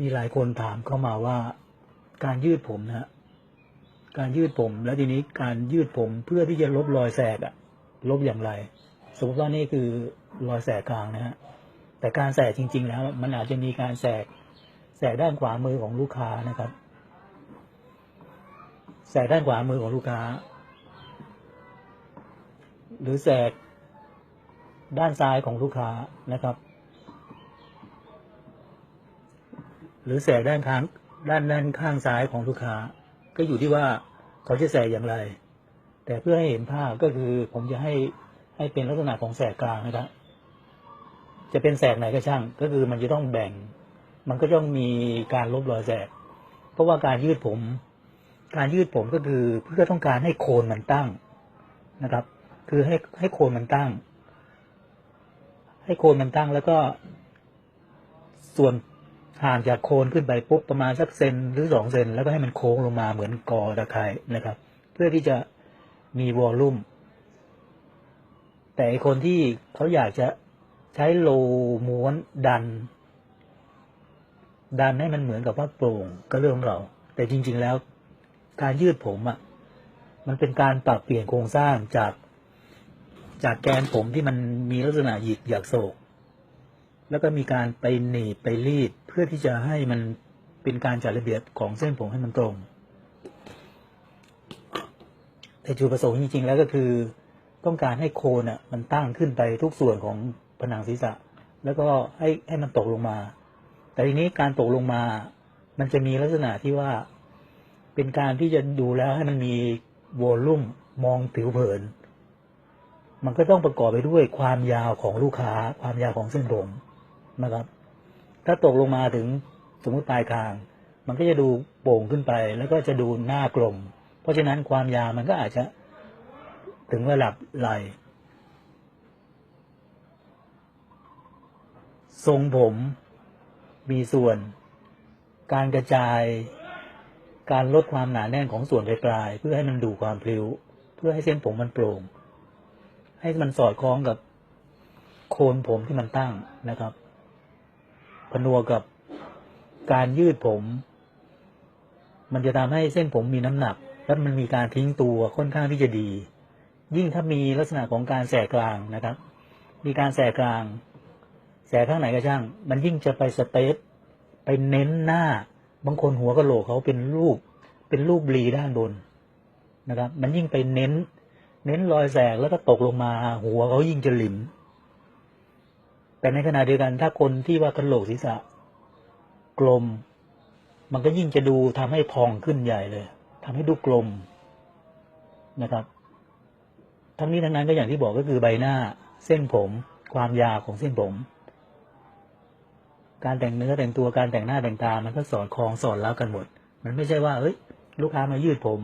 มีหลายคนถามเข้ามาว่า การยืดผมนะฮะการยืดผม แล้วทีนี้การยืดผมเพื่อที่จะลบรอยแสกอะลบอย่างไร สมมติว่านี่คือรอยแสกกลางนะฮะแต่การแสกจริง ๆ แล้ว มันอาจจะมีการแสกแสกด้านขวามือของลูกค้านะครับ แสกด้านขวามือของลูกค้า หรือแสกด้านซ้ายของลูกค้านะครับ หรือแสกด้านข้างด้านด้านข้างซ้ายของลูกค้า ก็อยู่ที่ว่าเขาจะแสกอย่างไร แต่เพื่อให้เห็นภาพก็คือผมจะให้ให้เป็นลักษณะของแสกกลางนะครับจะเป็นแสกไหนก็ช่าง ก็คือมันจะต้องแบ่ง มันก็ต้องมีการลบรอยแสกเพราะว่าการยืดผม การยืดผมก็คือเพื่อต้องการให้โคนมันตั้งนะครับ คือให้ให้โคนมันตั้ง ให้โคนมันตั้งแล้วก็ส่วน ห่างจากโคนขึ้นไปปุ๊บประมาณสักเซนหรือสองเซนแล้วก็ให้มันโค้งลงมาเหมือนกอตะไคร้นะครับ เพื่อที่จะมีวอลลุ่ม แต่คนที่เขาอยากจะใช้โลม้วนดัน ดันให้มันเหมือนกับว่าโปร่งก็เรื่องของเรา แต่จริง ๆ แล้วการยืดผมอะ่ะมันเป็นการปรับเปลี่ยนโครงสร้างจากจากแกนผมที่มันมีลักษณะหยิกหยักโศก แล้วก็มีการไปหนีบไปรีด พื่อที่จะให้มันเป็นการจัดระเบียบของเส้นผมให้มันตรง แต่จุดประสงค์จริงๆ แล้วก็คือ ต้องการให้โคนอะมันตั้งขึ้นไปทุกส่วนของผนังศีรษะ แล้วก็ให้ให้มันตกลงมา แต่ทีนี้การตกลงมา มันจะมีลักษณะที่ว่า เป็นการที่จะดูแล้วให้มันมีวอลลุ่มมองผิวเผิน มันก็ต้องประกอบไปด้วยความยาวของลูกค้า ความยาวของเส้นผมนะครับ ถ้าตกลงมาถึงสมมติปลายคาง มันก็จะดูโป่งขึ้นไป แล้วก็จะดูหน้ากลม เพราะฉะนั้นความยาวมันก็อาจจะถึงระดับไหลทรงผมมีส่วน การกระจาย การลดความหนาแน่นของส่วนปลาย เพื่อให้มันดูความพลิ้ว เพื่อให้เส้นผมมันโปร่ง ให้มันสอดคล้องกับโคนผมที่มันตั้งนะครับ ผนวกกับการยืดผม มันจะทำให้เส้นผมมีน้ำหนัก และมันมีการทิ้งตัวค่อนข้างที่จะดี ยิ่งถ้ามีลักษณะของการแสกกลางนะครับ มีการแสกกลาง แสกข้างไหนก็ช่าง มันยิ่งจะไปสเตปไปเน้นหน้า บางคนหัวกะโหลกเขาเป็นรูป เป็นรูปรีด้านบนนะครับ มันยิ่งไปเน้น เน้นรอยแสกแล้วก็ตกลงมา หัวเขายิ่งจะหลิม แต่ในขณะเดียวกันถ้าคนที่ว่ากระโหลกศีรษะ กลม มันก็ยิ่งจะดูทำให้พองขึ้นใหญ่เลยทำให้ดูกลมนะครับ ทั้งนี้ทั้งนั้นก็อย่างที่บอกก็คือใบหน้า เส้นผม ความยาวของเส้นผม การแต่งเนื้อแต่งตัวการแต่งหน้าแต่งตา มันก็สอดคล้องสอดแล้วกันหมด มันไม่ใช่ว่าเอ้ย ลูกค้ามายืดผม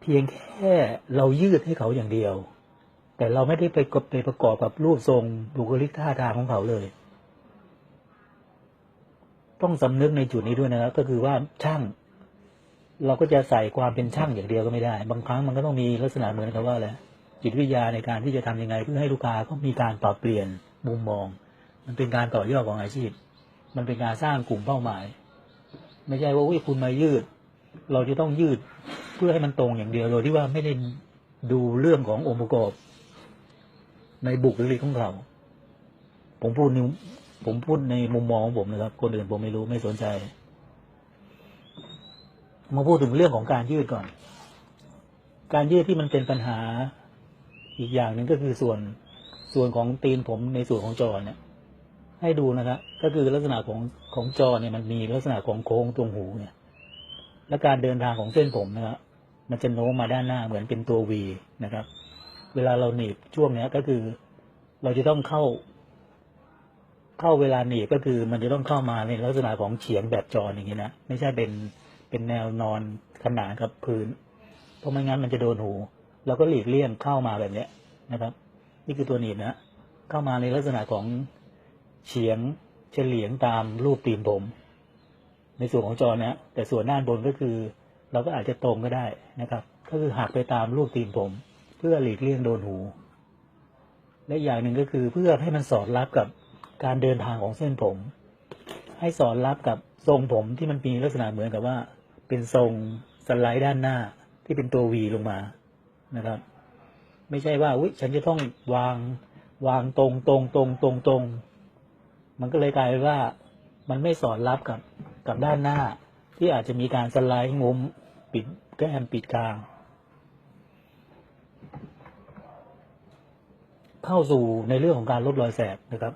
เพียงแค่เรายืดให้เขาอย่างเดียว แต่เราไม่ได้ไปไปประกอบกับรูปทรงบุคลิกท่าทางของเขาเลย ต้องสำนึกในจุดนี้ด้วยนะครับก็คือว่าช่าง เราก็จะใส่ความเป็นช่างอย่างเดียวก็ไม่ได้ บางครั้งมันก็ต้องมีลักษณะเหมือนกับว่าอะไรจิตวิทยาในการที่จะทำยังไง เพื่อให้ลูกค้าเขามีการปรับเปลี่ยนมุมมอง มันเป็นการต่อยอดของอาชีพ มันเป็นการสร้างกลุ่มเป้าหมาย ไม่ใช่ว่าอุ้ยคุณมายืด เราจะต้องยืดเพื่อให้มันตรงอย่างเดียวโดยที่ว่าไม่ได้ดูเรื่องขององค์ประกอบ ในบุคลิกของเขา ผมพูดในผมพูดในมุมมองของผมนะครับ คนอื่นผมไม่รู้ไม่สนใจ มาพูดถึงเรื่องของการยืดก่อน การยืดที่มันเป็นปัญหา อีกอย่างหนึ่งก็คือส่วนส่วนของตีนผมในส่วนของจอเนี่ย ให้ดูนะครับก็คือลักษณะของของจอเนี่ยมันมีลักษณะของโค้งตรงหูเนี่ย และการเดินทางของเส้นผมนะครับมันจะโน้มมาด้านหน้าเหมือนเป็นตัววีนะครับ เวลาเราหนีบช่วงเนี้ยก็คือ เราจะต้องเข้า เข้าเวลาหนีบก็คือ มันจะต้องเข้ามาในลักษณะของเฉียงแบบจออย่างนี้นะไม่ใช่เป็นเป็นแนวนอนขนานกับพื้น เพราะไม่งั้นมันจะโดนหูเราก็หลีกเลี่ยงเข้ามาแบบเนี้ยนะครับ นี่คือตัวหนีบนะเข้ามาในลักษณะของเฉียงเฉลียงตามรูปตีนผม ในส่วนของจอนะแต่ส่วนด้านบนก็คือ เราก็อาจจะตรงก็ได้นะครับ ก็คือหักไปตามรูปตีนผม เพื่อหลีกเลี่ยงโดนหู และอย่างหนึ่งก็คือเพื่อให้มันสอดรับกับการเดินทางของเส้นผม ให้สอดรับกับทรงผมที่มันมีลักษณะเหมือนกับว่า เป็นทรงสไลด์ด้านหน้าที่เป็นตัววีลงมานะครับ ไม่ใช่ว่าอุ้ยฉันจะต้องวางวางตรงตรงตรงตรงตรงมันก็เลยกลายเป็นว่ามันไม่สอดรับกับกับด้านหน้า ที่อาจจะมีการสไลด์งุ้มปิดแก้มปิดกลาง เข้าสู่ในเรื่องของการลดรอยแสบนะครับ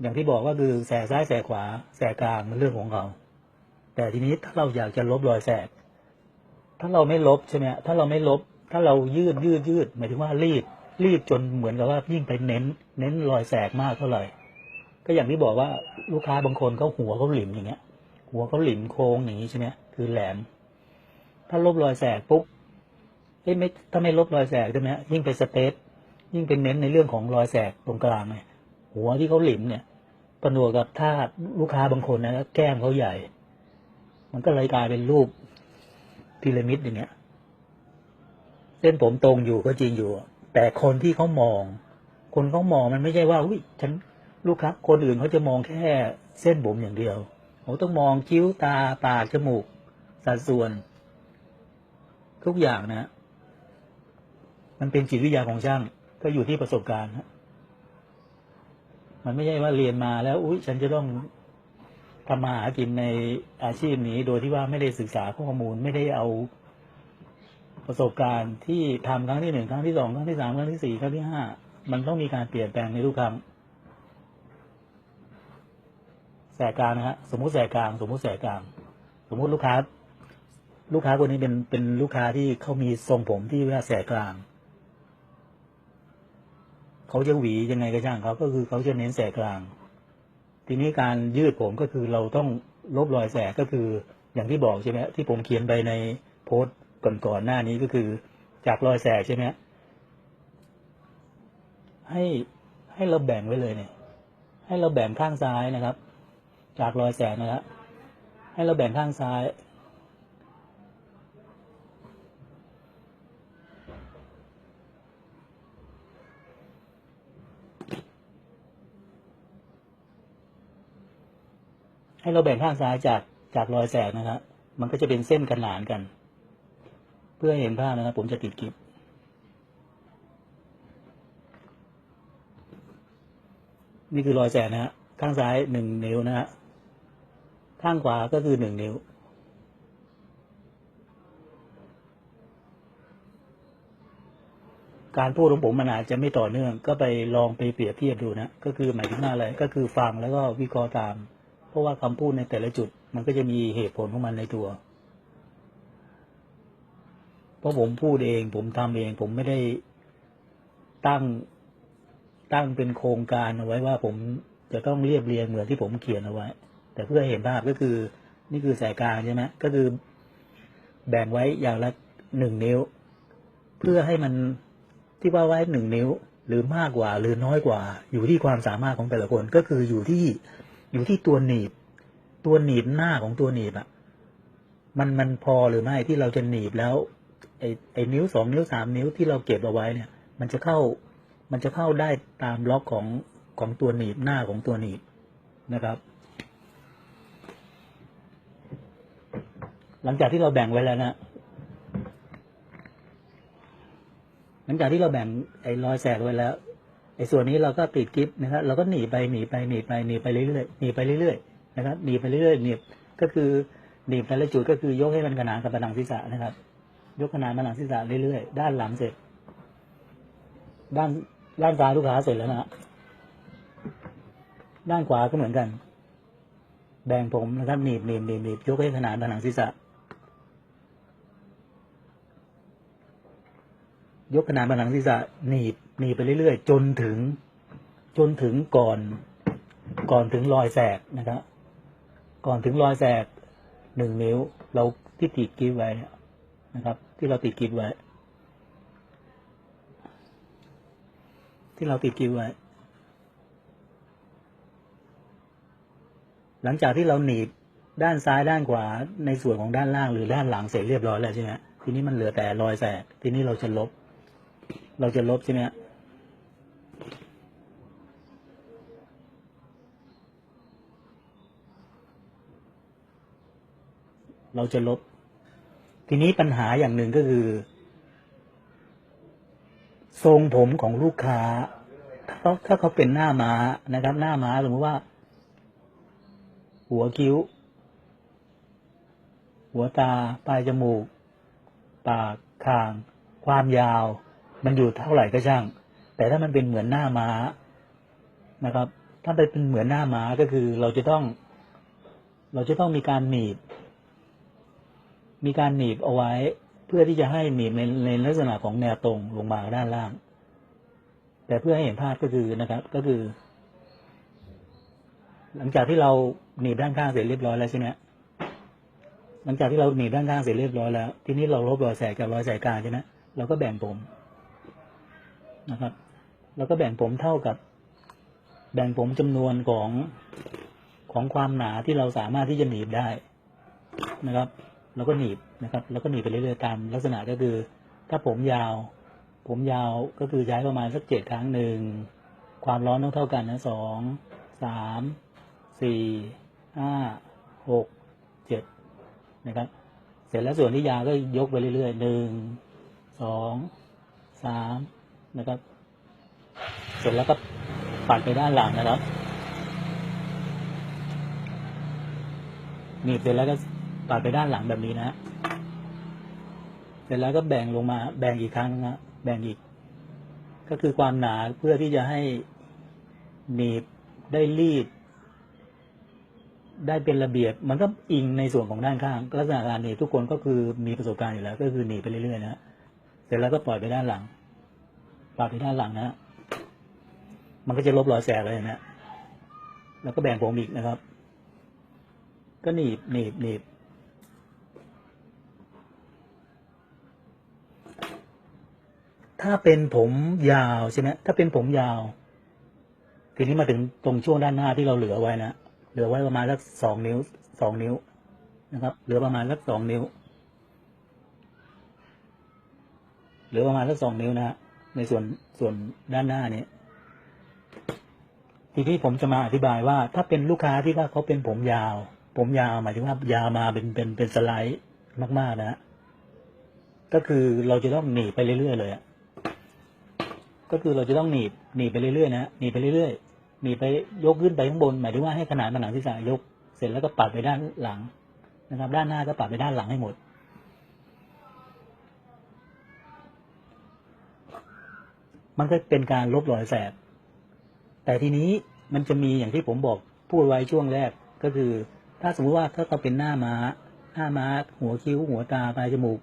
อย่างที่บอกว่าคือแสกซ้ายแสกขวา แสกกลางเป็นเรื่องของเขา แต่ทีนี้ถ้าเราอยากจะลบรอยแสบถ้าเราไม่ลบใช่ไหมถ้าเราไม่ลบ ถ้าเรายืดยืดยืดหมายถึงว่ารีดรีดจนเหมือนกับว่ายิ่งไปเน้น เน้นรอยแสกมากเท่าไหร่ ก็อย่างที่บอกว่าลูกค้าบางคนเขาหัวเขาหลิมอย่างเงี้ย หัวเขาหลิมโค้งอย่างนี้ใช่ไหมคือแหลม ถ้าลบรอยแสกปุ๊บเอ้ยไม่ถ้าไม่ลบรอยแสกใช่ไหมยิ่งไปสเปซ ยิ่งเป็นเน้นในเรื่องของรอยแสกตรงกลางเนี่ยหัวที่เขาหลิมเนี่ยประนวกกับถ้าลูกค้าบางคนนะแก้มเขาใหญ่ มันก็เลยกลายเป็นรูปพีระมิดอย่างเงี้ย เส้นผมตรงอยู่ก็จริงอยู่ แต่คนที่เขามอง คนเขามองมันไม่ใช่ว่าอุ้ยฉันลูกค้าคนอื่นเขาจะมองแค่เส้นผมอย่างเดียวเขาต้องมองคิ้วตาปากจมูกสัดส่วน ทุกอย่างนะ มันเป็นจิตวิทยาของช่าง ก็อยู่ที่ประสบการณ์ฮะมันไม่ใช่ว่าเรียนมาแล้วอุ้ยฉันจะต้องทำมาหากินในอาชีพนี้โดยที่ว่าไม่ได้ศึกษาข้อมูลไม่ได้เอาประสบการณ์ที่ทำครั้งที่หนึ่งครั้งที่สองครั้งที่สามครั้งที่สี่ครั้งที่ห้ามันต้องมีการเปลี่ยนแปลงในทุกครั้งแสกกลางนะฮะสมมุติแสกกลาง สมมุติแสกกลาง สมมุติลูกค้า ลูกค้าคนนี้เป็นเป็นลูกค้าที่เขามีทรงผมที่ว่าแสกกลาง เขาจะหวียังไงก็ช่างเขาก็คือเขาจะเน้นแสกกลาง ทีนี้การยืดผมก็คือเราต้องลบรอยแสกก็คืออย่างที่บอกใช่ไหมที่ผมเขียนไปในโพสต์ก่อนๆหน้านี้ก็คือ จากรอยแสกใช่ไหมให้ให้เราแบ่งไว้เลยเนี่ย ให้เราแบ่งข้างซ้ายนะครับ จากรอยแสกนะครับให้เราแบ่งข้างซ้าย ให้เราแบ่งข้างซ้ายจากจากรอยแสกนะครับ มันก็จะเป็นเส้นขนานกัน เพื่อเห็นภาพนะครับ ผมจะติดกิบนี่คือรอยแสกนะฮะข้างซ้ายหนึ่งนิ้วนะฮะข้างขวาก็คือหนึ่งนิ้ว การพูดของผมมันอาจจะไม่ต่อเนื่อง ก็ไปลองไปเปรียบเทียบดูนะ ก็คือหมายถึงอะไรก็คือฟังแล้วก็วิเคราะห์ตาม ราะว่าคำพูดในแต่ละจุด มันก็จะมีเหตุผลของมันในตัว เพราะผมพูดเอง ผมทำเอง ผมไม่ได้ตั้งตั้งเป็นโครงการเอาไว้ว่าผมจะต้องเรียบเรียงเหมือนที่ผมเขียนเอาไว้ แต่เพื่อเห็นภาพก็คือ นี่คือสายกลางใช่ไหมก็คือ แบ่งไว้อย่างละหนึ่งนิ้ว เพื่อให้มันที่ว่าไว้หนึ่งนิ้ว หรือมากกว่าหรือน้อยกว่า อยู่ที่ความสามารถของแต่ละคนก็คืออยู่ที่ อยู่ที่ตัวหนีบ ตัวหนีบหน้าของตัวหนีบอะมันมันพอหรือไม่ที่เราจะหนีบแล้วไอ้ไอ้นิ้วสองนิ้วสามนิ้วที่เราเก็บเอาไว้เนี่ย มันจะเข้า มันจะเข้าได้ตามล็อกของของตัวหนีบหน้าของตัวหนีบนะครับ หลังจากที่เราแบ่งไว้แล้วนะหลังจากที่เราแบ่งไอ้รอยแสกไว้แล้ว ไอ้ส่วนนี้เราก็ติดกิฟนะครับเราก็หนีไปหนีไปหนีไปหนีไปเรื่อยๆหนีไปเรื่อยๆนะครับหนีไปเรื่อยๆหนีก็คือหนีบแต่ละจุดก็คือยกให้มันขนานกับผนังศีรษะนะครับ ยกขนานผนังศีรษะเรื่อยๆด้านหลังเสร็จ ด้านด้านซ้ายลูกค้าเสร็จแล้วนะฮะด้านขวาก็เหมือนกัน แบ่งผมนะครับหนีบหนีบหนีบหนีบยกให้ขนานผนังศีรษะยกขนานผนังศีรษะหนีบ หนีไปเรื่อยๆ จนถึง จนถึงก่อน ก่อนถึงรอยแสกนะครับ ก่อนถึงรอยแสกหนึ่งนิ้ว เราที่ติดกิฟไว้นะครับ ที่เราติดกิฟไว้ ที่เราติดกิฟไว้ หลังจากที่เราหนีบด้านซ้ายด้านขวาในส่วนของด้านล่างหรือด้านหลังเสร็จเรียบร้อยแล้วใช่ไหมทีนี้มันเหลือแต่รอยแสกทีนี้เราจะลบ เราจะลบใช่ไหม เราจะลบ ทีนี้ปัญหาอย่างหนึ่งก็คือ ทรงผมของลูกค้าถ้าเขาถ้าเขาเป็นหน้าม้านะครับ หน้าม้าสมมติว่า หัวคิ้ว หัวตาปลายจมูก ปากคาง ความยาว มันอยู่เท่าไหร่ก็ช่าง แต่ถ้ามันเป็นเหมือนหน้าม้านะครับ ถ้าเป็นเหมือนหน้าม้าก็คือเราจะต้อง เราจะต้องมีการหนีบ มีการหนีบเอาไว้ เพื่อที่จะให้หนีบในในลักษณะของแนวตรงลงมาด้านล่าง แต่เพื่อให้เห็นภาพก็คือนะครับ ก็คือ หลังจากที่เราหนีบด้านข้างเสร็จเรียบร้อยแล้วใช่ไหมหลังจากที่เราหนีบด้านข้างเสร็จเรียบร้อยแล้ว ทีนี้เราลบรอยแสกกับรอยแสกกลางใช่ไหมเราก็แบ่งผมนะครับเราก็แบ่งผมเท่ากับ แบ่งผมจำนวนของของความหนาที่เราสามารถที่จะหนีบได้นะครับ เราก็หนีบนะครับ แล้วก็หนีบไปเรื่อยๆตามลักษณะก็คือ ถ้าผมยาว ผมยาวก็คือใช้ประมาณสักเจ็ดครั้งหนึ่งความร้อนต้องเท่ากันนะสองสามสี่ห้าหกเจ็ดนะครับ เสร็จแล้วส่วนที่ยาวก็ยกไปเรื่อยๆหนึ่งสองสามนะครับ เสร็จแล้วก็ปัดไปด้านหลังนะครับหนีบเสร็จแล้วก็ ปัดไปด้านหลังแบบนี้นะเสร็จแล้วก็แบ่งลงมา แบ่งอีกครั้งนะแบ่งอีก ก็คือความหนาเพื่อที่จะให้หนีบได้รีด ได้เป็นระเบียบ มันก็อิงในส่วนของด้านข้าง ลักษณะการหนีบทุกคนก็คือมีประสบการณ์อยู่แล้ว ก็คือหนีบไปเรื่อยๆนะเสร็จแล้วก็ปล่อยไปด้านหลังปล่อยไปด้านหลังนะมันก็จะลบรอยแสกเลยนะแล้วก็แบ่งผมอีกนะครับ ก็หนีบหนีบหนีบ ถ้าเป็นผมยาวใช่ไหมถ้าเป็นผมยาว ทีนี้มาถึงตรงช่วงด้านหน้าที่เราเหลือไว้นะเหลือไว้ประมาณสักสองนิ้วสองนิ้วนะครับ เหลือประมาณสักสองนิ้ว เหลือประมาณสักสองนิ้วนะฮะในส่วนส่วนด้านหน้านี้ทีนี้ผมจะมาอธิบายว่า ถ้าเป็นลูกค้าที่ว่าเขาเป็นผมยาว ผมยาวหมายถึงว่ายาวมาเป็นเป็นเป็นสไลด์มาก ๆ นะฮะก็คือเราจะต้องหนีไปเรื่อย ๆ เลยอะ ก็คือเราจะต้องหนีบหนีบไปเรื่อยๆนะฮะหนีบไปเรื่อยๆหนีบไปยกขึ้นไปข้างบน หมายถึงว่าให้ขนาดผนังศีรษะยก เสร็จแล้วก็ปัดไปด้านหลังนะครับ ด้านหน้าก็ปัดไปด้านหลังให้หมด มันก็เป็นการลบรอยแสบ แต่ทีนี้มันจะมีอย่างที่ผมบอกพูดไว้ช่วงแรกก็คือ ถ้าสมมติว่าถ้าเราเป็นหน้าม้าหน้าม้า หัวคิ้ว หัวตาปลายจมูก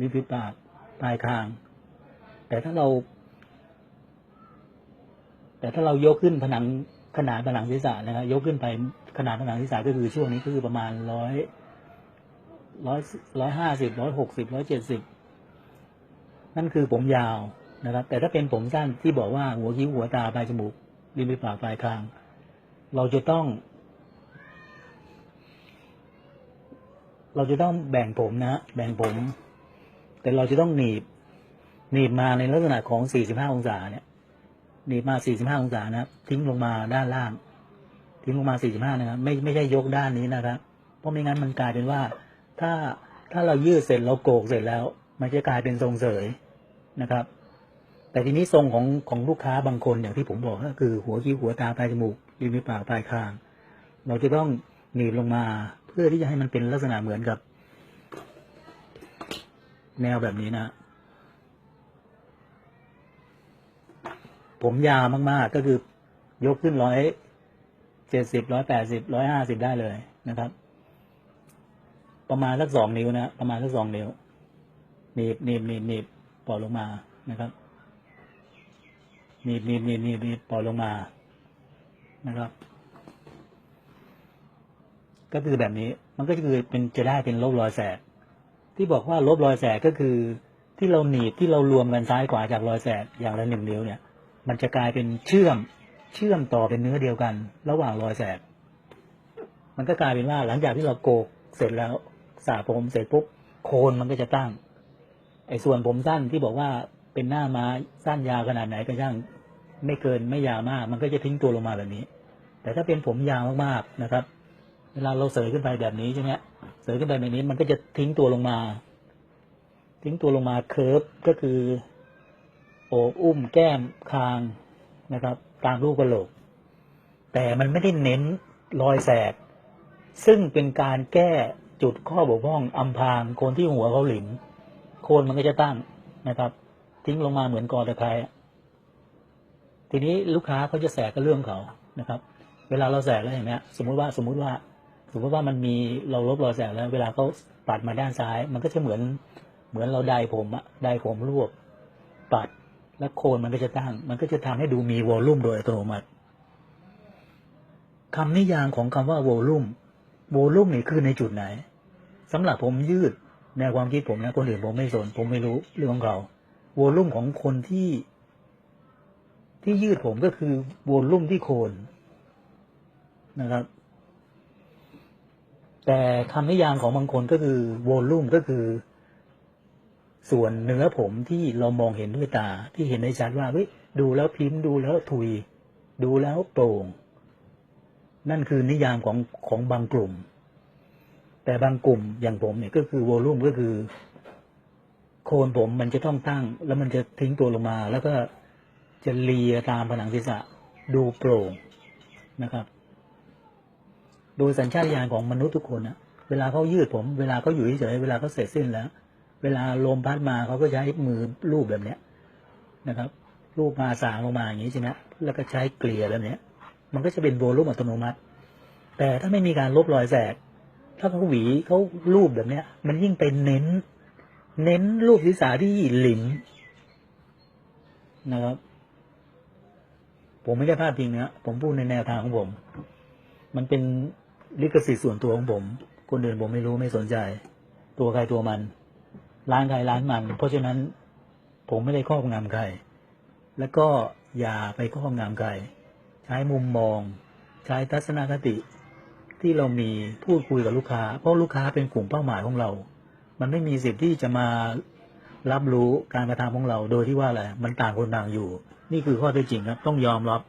ริมฝีปากปลายคาง แต่ถ้าเรา แต่ถ้าเรายกขึ้นผนังขนาดผนังศีรษะนะครับ ยกขึ้นไปขนาดผนังศีรษะก็คือช่วงนี้ก็คือประมาณร้อยร้อยร้อยห้าสิบร้อยหกสิบร้อยเจ็ดสิบนั่นคือผมยาวนะครับ แต่ถ้าเป็นผมสั้นที่บอกว่าหัวคิ้วหัวตาปลายจมูกริมฝีปากปลายคาง เราจะต้อง เราจะต้องแบ่งผมนะแบ่งผม แต่เราจะต้องหนีบหนีบมาในลักษณะของ 45 องศาเนี่ย หนีบมา 45 องศานะครับทิ้งลงมาด้านล่าง ทิ้งลงมา 45 นะครับ ไม่ไม่ใช่ยกด้านนี้นะครับ เพราะไม่งั้นมันกลายเป็นว่า ถ้าถ้าเรายืดเสร็จเราโกกเสร็จแล้ว มันจะกลายเป็นทรงเสยนะครับ แต่ทีนี้ทรงของของลูกค้าบางคนอย่างที่ผมบอกก็คือ หัวคิ้วหัวตาปลายจมูกริมฝีปากปลายคาง เราจะต้องหนีบลงมา เพื่อที่จะให้มันเป็นลักษณะเหมือนกับ แนวแบบนี้นะ ผมยาวมากๆ ก็คือยกขึ้นร้อยเจ็ดสิบร้อยแปดสิบร้อยห้าสิบได้เลยนะครับ ประมาณสักสองนิ้วนะประมาณสักสองนิ้วหนีบหนีบหนีบหนีบปล่อยลงมานะครับหนีบหนีบหนีบหนีบหนีบปล่อยลงมานะครับ ก็คือแบบนี้มันก็คือเป็นจะได้เป็นลบรอยแสกที่บอกว่าลบรอยแสกก็คือที่เราหนีบที่เรารวมกันซ้ายขวาจากรอยแสกอย่างละหนึ่งนิ้วเนี่ย มันจะกลายเป็นเชื่อมเชื่อมต่อเป็นเนื้อเดียวกัน ระหว่างรอยแสกมันก็กลายเป็นว่าหลังจากที่เราโกกเสร็จแล้วสระผมเสร็จปุ๊บโคนมันก็จะตั้ง ไอ้ส่วนผมสั้นที่บอกว่าเป็นหน้าม้าสั้นยาวขนาดไหนก็ช่างไม่เกินไม่ยาวมาก มันก็จะทิ้งตัวลงมาแบบนี้ แต่ถ้าเป็นผมยาวมากๆนะครับ เวลาเราเสยขึ้นไปแบบนี้ใช่ไหมเสยขึ้นไปแบบนี้มันก็จะทิ้งตัวลงมา ทิ้งตัวลงมาเคิร์ฟก็คือ โอบอุ้มแก้มคางนะครับ ตามรูปกระโหลก แต่มันไม่ได้เน้นรอยแสกซึ่งเป็นการแก้จุดข้อบกพร่องอำพางคนที่หัวเขาหลิมโคนมันก็จะตั้งนะครับ ทิ้งลงมาเหมือนกอตะไคร้ทีนี้ลูกค้าเขาจะแสกก็เรื่องเขานะครับ เวลาเราแสกแล้วเห็นไหมฮะสมมุติว่าสมมุติว่า สมมติว่ามันมีเราลบรอยแสกแล้ว เวลาเขาปัดมาด้านซ้าย มันก็จะเหมือนเหมือนเราไดผมอะไดผมรวบปัด แล้วโคนมันก็จะตั้ง มันก็จะทำให้ดูมีวอลลุ่มโดยอัตโนมัติคำนิยามของคำว่าวอลลุ่มวอลลุ่มนี่คือในจุดไหนสำหรับผมยืดในความคิดผมนะคนอื่นผมไม่สน ผมไม่รู้เรื่องของเขาวอลลุ่มของคนที่ ที่ยืดผมก็คือวอลลุ่มที่โคนนะครับ แต่คำนิยามของบางคนก็คือวอลลุ่มก็คือ ส่วนเนื้อผมที่เรามองเห็นด้วยตาที่เห็นได้ชัดว่าเฮ้ยดูแล้วพิมพ์ดูแล้วทุย ดูแล้วโปร่ง นั่นคือนิยามของของบางกลุ่ม แต่บางกลุ่มอย่างผมเนี่ยก็คือวอลลุ่มก็คือ โคนผมมันจะต้องตั้ง แล้วมันจะทิ้งตัวลงมา แล้วก็จะเลียตามผนังศีรษะ ดูโปร่งนะครับ โดยสัญชาตญาณของมนุษย์ทุกคนนะเวลาเขายืดผม เวลาเขาอยู่เฉยเวลาเขาเสร็จสิ้นแล้ว เวลาลมพัดมาเขาก็ใช้มือลูบแบบเนี้ยนะครับลูบมาสางลงมาอย่างนี้ใช่ไหมแล้วก็ใช้เกลี่ยแบบเนี้ย มันก็จะเป็นโวลูมอัตโนมัติ แต่ถ้าไม่มีการลบรอยแสกถ้าเขาหวีเขาลูบแบบเนี้ย มันยิ่งไปเน้น เน้นรูปศีรษะที่หลิมนะครับ ผมไม่ได้พลาดพิงนะผมพูดในแนวทางของผม มันเป็นลิขสิทธิ์ส่วนตัวของผม คนอื่นผมไม่รู้ไม่สนใจ ตัวใครตัวมัน ร้านใครร้านมัน เพราะฉะนั้นผมไม่ได้ครอบงำใคร แล้วก็อย่าไปครอบงำใคร ใช้มุมมอง ใช้ทัศนคติ ที่เรามีพูดคุยกับลูกค้า เพราะลูกค้าเป็นกลุ่มเป้าหมายของเรา มันไม่มีสิทธิ์ที่จะมารับรู้การกระทำของเรา โดยที่ว่าอะไร มันต่างคนต่างอยู่ นี่คือข้อเท็จจริงครับ ต้องยอมรับ